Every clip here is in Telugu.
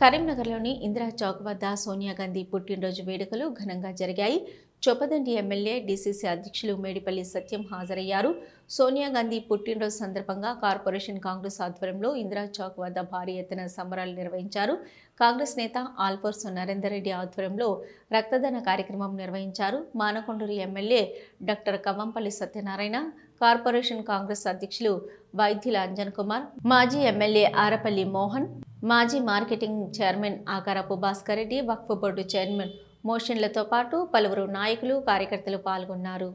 కరీంనగర్లోని ఇందిరా చౌక్ వద్ద సోనియా గాంధీ పుట్టినరోజు వేడుకలు ఘనంగా జరిగాయి. చొప్పదండి ఎమ్మెల్యే డీసీసీ అధ్యక్షులు మేడిపల్లి సత్యం హాజరయ్యారు. సోనియా గాంధీ పుట్టినరోజు సందర్భంగా కార్పొరేషన్ కాంగ్రెస్ ఆధ్వర్యంలో ఇందిరా చౌక్ వద్ద భారీ ఎత్తున సంబరాలు నిర్వహించారు. కాంగ్రెస్ నేత ఆల్పోర్స్ నరేందర్ రెడ్డి ఆధ్వర్యంలో రక్తదాన కార్యక్రమం నిర్వహించారు. Manakondur MLA doctor Kavvampalli Satyanarayana corporation Congress అధ్యక్షులు వైద్యుల అంజన్ కుమార్ మాజీ ఎమ్మెల్యే ఆరపల్లి మోహన్ మాజీ marketing chairman Akarapu Bhaskar Reddy Waqf board chairman మోషన్లతో పాటు పలువురు నాయకులు కార్యకర్తలు పాల్గొన్నారు.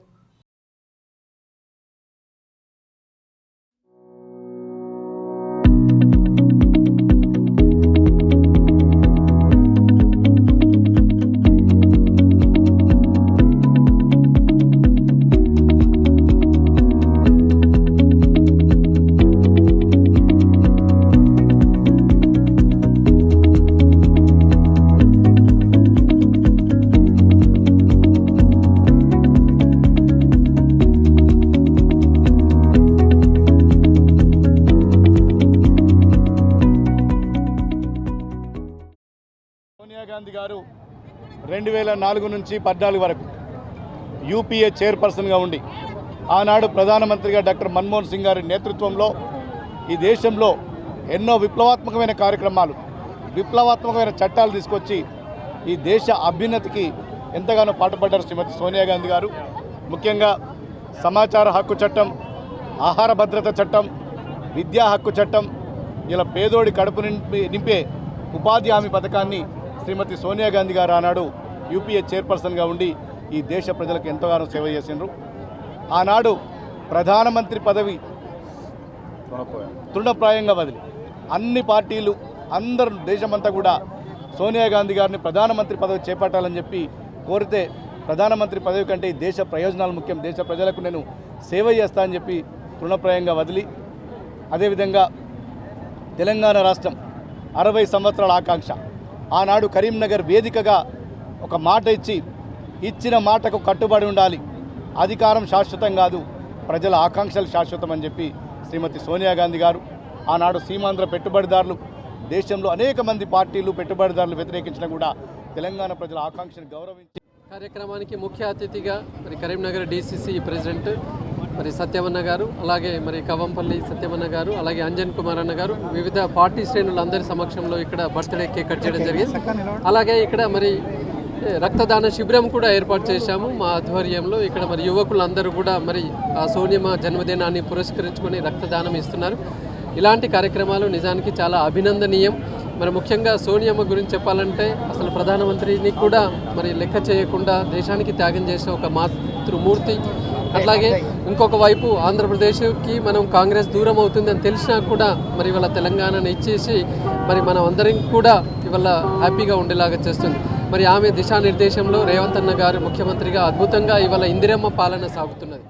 సోనియా గాంధీ గారు రెండు వేల నాలుగు నుంచి పద్నాలుగు వరకు యూపీఏ చైర్పర్సన్గా ఉండి ఆనాడు ప్రధానమంత్రిగా డాక్టర్ మన్మోహన్ సింగ్ గారి నేతృత్వంలో ఈ దేశంలో ఎన్నో విప్లవాత్మకమైన కార్యక్రమాలు విప్లవాత్మకమైన చట్టాలు తీసుకొచ్చి ఈ దేశ అభ్యున్నతికి ఎంతగానో పాటుపడ్డారు శ్రీమతి సోనియా గాంధీ గారు. ముఖ్యంగా సమాచార హక్కు చట్టం ఆహార భద్రత చట్టం విద్యా హక్కు చట్టం ఇలా పేదోడి కడుపు నింపి నింపే ఉపాధి హామీ పథకాన్ని శ్రీమతి సోనియా గాంధీ గారు ఆనాడు యూపీఏ చైర్పర్సన్గా ఉండి ఈ దేశ ప్రజలకు ఎంతగానో సేవ చేసిండ్రు. ఆనాడు ప్రధానమంత్రి పదవి తృణప్రాయంగా వదిలి అన్ని పార్టీలు అందరూ దేశమంతా కూడా సోనియా గాంధీ గారిని ప్రధానమంత్రి పదవి చేపట్టాలని చెప్పి కోరితే ప్రధానమంత్రి పదవి కంటే ఈ దేశ ప్రయోజనాలు ముఖ్యం. దేశ ప్రజలకు నేను సేవ చేస్తా అని చెప్పి తృణప్రాయంగా వదిలి అదేవిధంగా తెలంగాణ రాష్ట్రం అరవై సంవత్సరాల ఆకాంక్ష. ఆనాడు కరీంనగర్ వేదికగా ఒక మాట ఇచ్చి ఇచ్చిన మాటకు కట్టుబడి ఉండాలి. అధికారం శాశ్వతం కాదు ప్రజల ఆకాంక్షలు శాశ్వతం అని చెప్పి శ్రీమతి సోనియా గాంధీ గారు ఆనాడు సీమాంధ్ర పెట్టుబడిదారులు దేశంలో అనేక మంది పార్టీలు పెట్టుబడిదారులు వ్యతిరేకించిన కూడా తెలంగాణ ప్రజల ఆకాంక్షను గౌరవించి కార్యక్రమానికి ముఖ్య అతిథిగా మరి కరీంనగర్ డీసీసీ ప్రెసిడెంట్ మరి సత్యవన్న గారు అలాగే మరి కవంపల్లి సత్యవన్న గారు అలాగే అంజన్ కుమార్ అన్న గారు వివిధ పార్టీ శ్రేణులందరి సమక్షంలో ఇక్కడ బర్త్డే కేక్ కట్ చేయడం జరిగింది. అలాగే ఇక్కడ మరి రక్తదాన శిబిరం కూడా ఏర్పాటు చేశాము మా ఆధ్వర్యంలో. ఇక్కడ మరి యువకులందరూ కూడా మరి ఆ సోనియమ్మ జన్మదినాన్ని పురస్కరించుకొని రక్తదానం ఇస్తున్నారు. ఇలాంటి కార్యక్రమాలు నిజానికి చాలా అభినందనీయం. మరి ముఖ్యంగా సోనియమ్మ గురించి చెప్పాలంటే అసలు ప్రధానమంత్రిని కూడా మరి లెక్క చేయకుండా దేశానికి త్యాగం చేసిన ఒక మాతృమూర్తి. అట్లాగే ఇంకొక వైపు ఆంధ్రప్రదేశ్కి మనం కాంగ్రెస్ దూరం అవుతుంది అని తెలిసినా కూడా మరి ఇవాళ తెలంగాణను ఇచ్చేసి మరి మనం అందరం కూడా ఇవాళ హ్యాపీగా ఉండేలాగా చేస్తుంది. మరి ఆమె దిశానిర్దేశంలో రేవంత్ అన్న గారు ముఖ్యమంత్రిగా అద్భుతంగా ఇవాళ ఇందిరమ్మ పాలన సాగుతున్నది.